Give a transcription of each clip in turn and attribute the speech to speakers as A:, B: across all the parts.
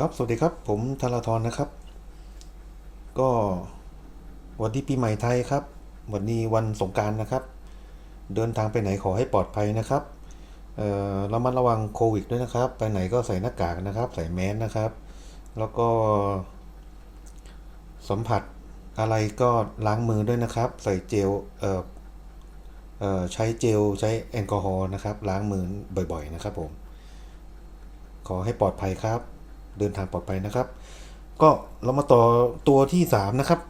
A: ครับ สวัสดีครับ ผมธาราธรนะครับ ก็วันที่ปีใหม่ไทยครับ วันนี้วันสงการนะครับ เดินทางไปไหนขอให้ปลอดภัยนะครับ เอ่อระมัดระวังโควิดด้วยนะครับ ไปไหนก็ใส่หน้ากากนะครับ ใส่แมสนะครับ แล้วก็ สัมผัสอะไรก็ล้างมือด้วยนะครับ ใส่เจล เอ่อ เอ่อ ใช้เจลใช้แอลกอฮอล์นะครับ ล้างมือบ่อยๆนะครับผม ขอให้ปลอดภัยครับ เดินทางปลอดภัยนะครับ ก็เรามาต่อตัวที่สามนะครับ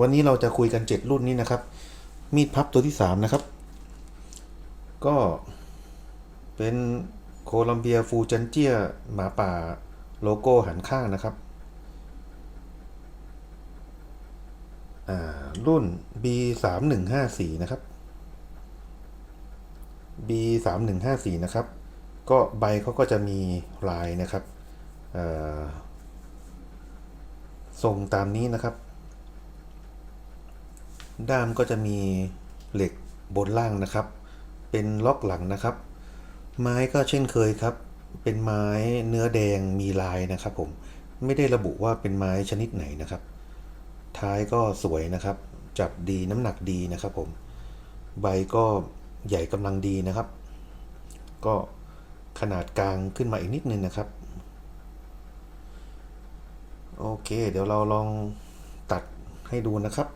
A: วันนี้เราจะคุยกันเจ็ดรุ่นนี้นะครับ มีดพับตัวที่สามนะครับ ก็เป็นโคลัมเบียฟูจันเจียหมาป่าโลโก้หันข้างนะครับอ่ารุ่น B สามหนึ่งห้าสี่นะครับ B สามหนึ่งห้าสี่นะครับ ก็ใบเขาก็จะมีลายนะครับ เอ่อทรงตามนี้นะครับ ด้ามก็จะมีเหล็กบนล่างนะครับ เป็นล็อกหลังนะครับ ไม้ก็เช่นเคยครับ เป็นไม้เนื้อแดงมีลายนะครับ ผมไม่ได้ระบุว่าเป็นไม้ชนิดไหนนะครับ ท้ายก็สวยนะครับ จับดีน้ำหนักดีนะครับ ผม ใบก็ใหญ่กำลังดีนะครับ ก็ขนาดกลางขึ้นมาอีกนิดนึงนะครับ โอเค เดี๋ยวเราลองตัดให้ดูนะครับ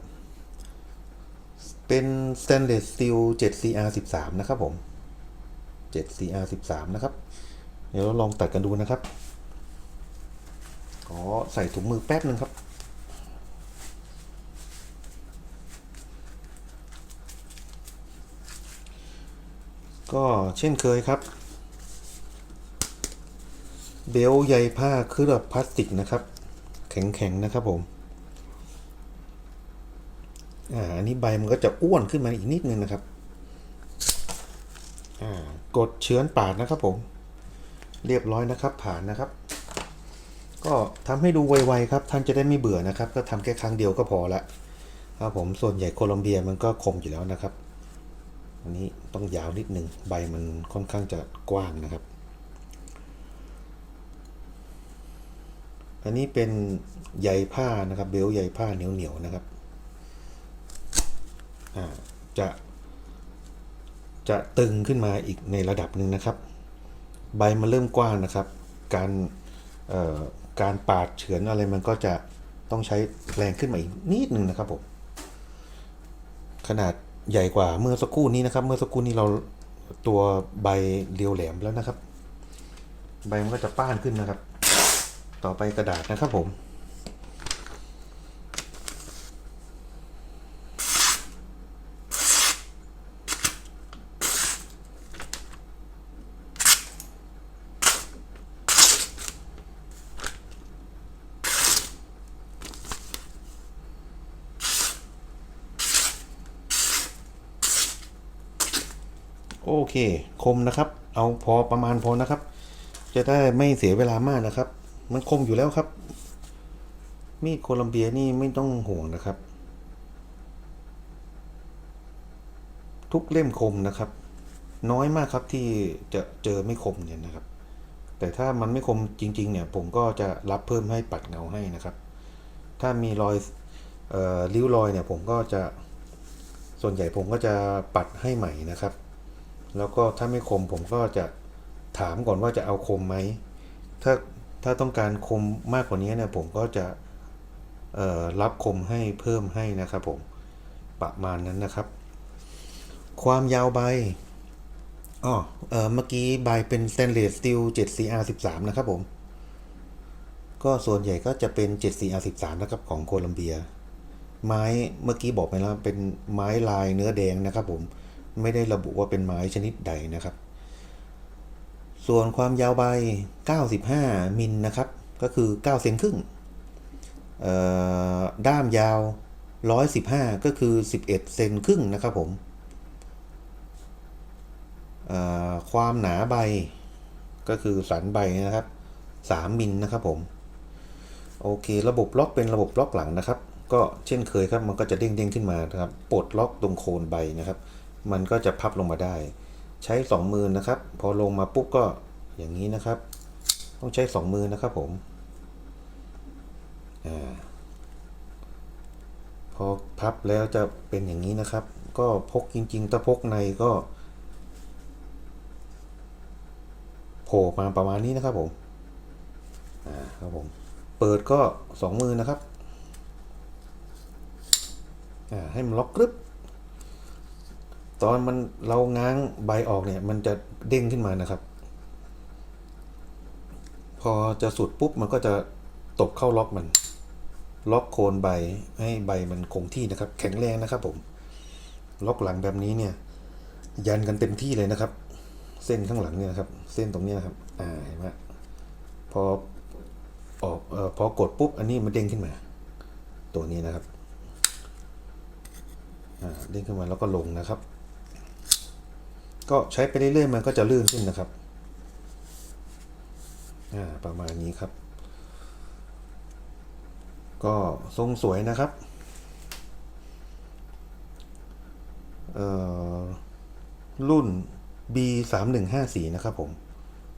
A: เป็น stainless steel 7CR 13 นะครับผม 7CR 13 นะครับ เดี๋ยวเราลองตัดกันดูนะครับ ขอใส่ถุงมือแป๊บนึงครับก็เช่นเคยครับ เบลใยผ้าเคลือบพลาสติกนะครับ แข็งๆนะครับผมอ่าอันนี้ใบมันก็จะอ้วนขึ้นมาอีกนิดนึงนะครับอ่ากดเชื้อนปาดนะครับผม เรียบร้อยนะครับ ผ่านนะครับ ก็ทำให้ดูไวๆครับ ท่านจะได้ไม่เบื่อนะครับ ก็ทำแค่ครั้งเดียวก็พอละครับผมส่วนใหญ่โคลอมเบียมันก็คมอยู่แล้วนะครับ อันนี้ต้องยาวนิดนึงใบมันค่อนข้างจะกว้างนะครับ อันนี้เป็นใยผ้านะครับเบลต์ใยผ้าเหนียวๆนะครับจะจะตึงขึ้นมาอีกในระดับหนึ่งนะครับ ใบมันเริ่มกว้างนะครับ การการปาดเฉือนอะไรมันก็จะต้องใช้แรงขึ้นมาอีกนิดหนึ่งนะครับผมขนาดใหญ่กว่าเมื่อสักครู่นี้นะครับ เมื่อสักครู่นี้เราตัวใบเรียวแหลมแล้วนะครับ ใบมันก็จะป้านขึ้นนะครับ ต่อไปกระดาษนะครับผม โอเค คมนะครับ เอาพอประมาณพอนะครับ จะได้ไม่เสียเวลามากนะครับ มันคมอยู่แล้วครับ มีดโคลัมเบียนี่ไม่ต้องห่วงนะครับ ทุกเล่มคมนะครับ น้อยมากครับที่จะเจอไม่คมเนี่ยนะครับ แต่ถ้ามันไม่คมจริง ๆ เนี่ย ผมก็จะรับเพิ่มให้ปัดเงาให้นะครับ ถ้ามีรอยออริ้วรอยเนี่ยผมก็จะส่วนใหญ่ผมก็จะปัดให้ใหม่นะครับ แล้วก็ถ้าไม่คมผมก็จะถามก่อนว่าจะเอาคมไหม ถ้า ถ้าต้องการคมมากกว่านี้เนี่ยผมก็จะรับคมให้เพิ่มให้นะครับผมประมาณนั้นนะครับ ความยาวใบอ๋อเออเมื่อกี้ใบเป็น stainless steel 7CR 13 นะครับผม ก็ส่วนใหญ่ก็จะเป็น 7CR 13 นะครับของโคลัมเบีย ไม้เมื่อกี้บอกไปแล้วเป็นไม้ลายเนื้อแดงนะครับผม ไม่ได้ระบุว่าเป็นไม้ชนิดใดนะครับ ส่วนความยาวใบ 95 มิลนะครับ ก็คือ 9 เซนครึ่งด้ามยาว 115 ก็คือ 11 เซนครึ่งนะครับผม ความหนาใบก็คือสันใบนะครับ 3 มิลนะครับผม โอเค ระบบล็อกเป็นระบบล็อกหลังนะครับ ก็เช่นเคยครับ มันก็จะเด้งๆขึ้นมานะครับ ปลดล็อกตรงโคนใบนะครับ มันก็จะพับลงมาได้ ใช้สองมือนะครับ พอลงมาปุ๊บก็อย่างนี้นะครับ ต้องใช้สองมือนะครับผมอพอพับแล้วจะเป็นอย่างนี้นะครับ ก็พกจริงๆถ้าพกในก็โผล่มาประมาณนี้นะครับผม อ่าครับผม เปิดก็สองมือนะครับ อ่าให้มันล็อกกรึบ ตอนมันเราง้างใบออกเนี่ย มันจะเด้งขึ้นมานะครับ พอจะสุดปุ๊บมันก็จะตบเข้าล็อกมัน ล็อกโคนใบให้ใบมันคงที่นะครับ แข็งแรงนะครับผม ล็อกหลังแบบนี้เนี่ย ยันกันเต็มที่เลยนะครับ เส้นข้างหลังเนี่ยครับ เส้นตรงนี้นะครับ อ่าเห็นไหมพอออกเอ่อพอกดปุ๊บ อันนี้มันเด้งขึ้นมา ตัวนี้นะครับอ่าเด้งขึ้นมาแล้วก็ลงนะครับ ก็ใช้ไปเรื่อยๆมันก็จะลื่นขึ้นนะครับประมาณนี้ครับ ก็ทรงสวยนะครับเอ่อรุ่น B 3 1 5 4 นะครับผม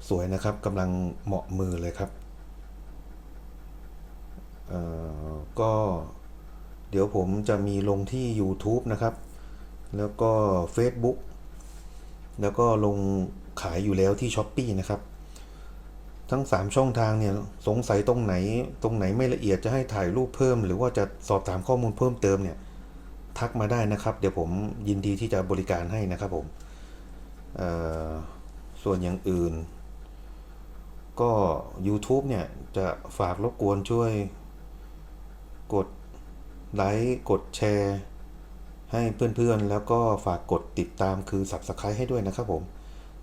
A: สวยนะครับกำลังเหมาะมือเลยครับก็เดี๋ยวผมจะมีลงที่ YouTube นะครับ แล้วก็ Facebook แล้วก็ลงขายอยู่แล้วที่ s h อ p e e นะครับ ทั้ง 3 ช่องทางเนี่ยสงสัยตรงไหน ตรงไหนไม่ละเอียดจะให้ถ่ายรูปเพิ่ม หรือว่าจะสอบถามข้อมูลเพิ่มเติมเนี่ยทักมาได้นะครับ เดี๋ยวผมยินดีที่จะบริการให้นะครับผมส่วนอย่างอื่น ก็ YouTube เนี่ย จะฝากรบกวนช่วย กดไลค์กดแชร์ ให้เพื่อนๆ แล้วก็ฝากกดติดตามคือ Subscribe ให้ด้วยนะครับผม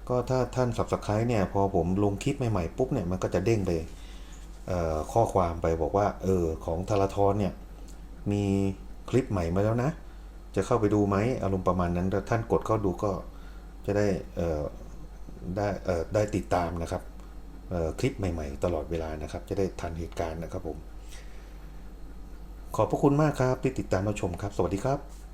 A: ก็ถ้าท่าน Subscribe เนี่ย พอผมลงคลิปใหม่ๆปุ๊บเนี่ย มันก็จะเด้งไปข้อความไปบอกว่า เออ ของทาราทอนเนี่ย มีคลิปใหม่มาแล้วนะ จะเข้าไปดูไหมอารมณ์ประมาณนั้นถ้าท่านกดเข้าดูก็จะได้ได้ได้ติดตามนะครับคลิปใหม่ๆ ตลอดเวลานะครับ จะได้ทันเหตุการณ์นะครับผม ขอบพระคุณมากครับที่ติดตามรับชมครับ สวัสดีครับ